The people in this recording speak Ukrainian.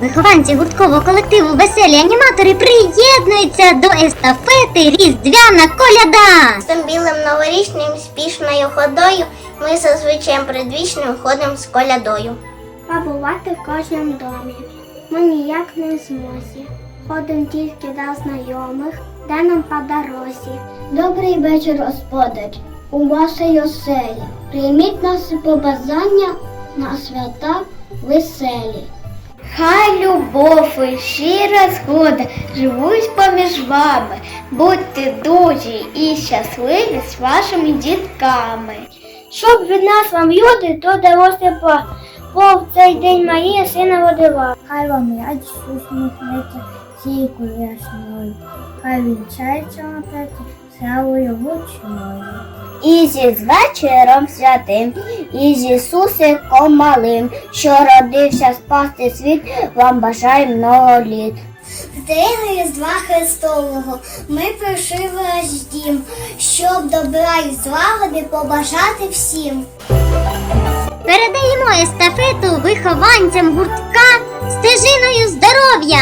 вихованці гурткового колективу Веселі аніматори приєднуються до естафети Різдвяна коляда. З тим білим новорічним спішною ходою ми зазвичай предвічним ходимо з колядою. Побувати в кожному домі. Ми ніяк не в змозі. Ходимо тільки до знайомих, де нам по дорозі. Добрий вечір, господар, у вашій оселі. Прийміть наші побажання на свята веселі. Хай любов і щира згода живуть поміж вами. Будьте дужі і щасливі з вашими дітками. Щоб від нас вам люди, то далося по, по в цей день Марія сина водила. Хай вам радість усміхнеться сійкою ясною, хай вінчається на плеті славою гучною. І зі вечором святим, і з Ісусиком малим, що родився спасти світ, вам бажаю много літ. З день Різдва Христового ми прийшли в ваш дім, щоб добра і злагоди побажати всім. Передаємо естафету вихованцям гуртка стежиною здоров'я.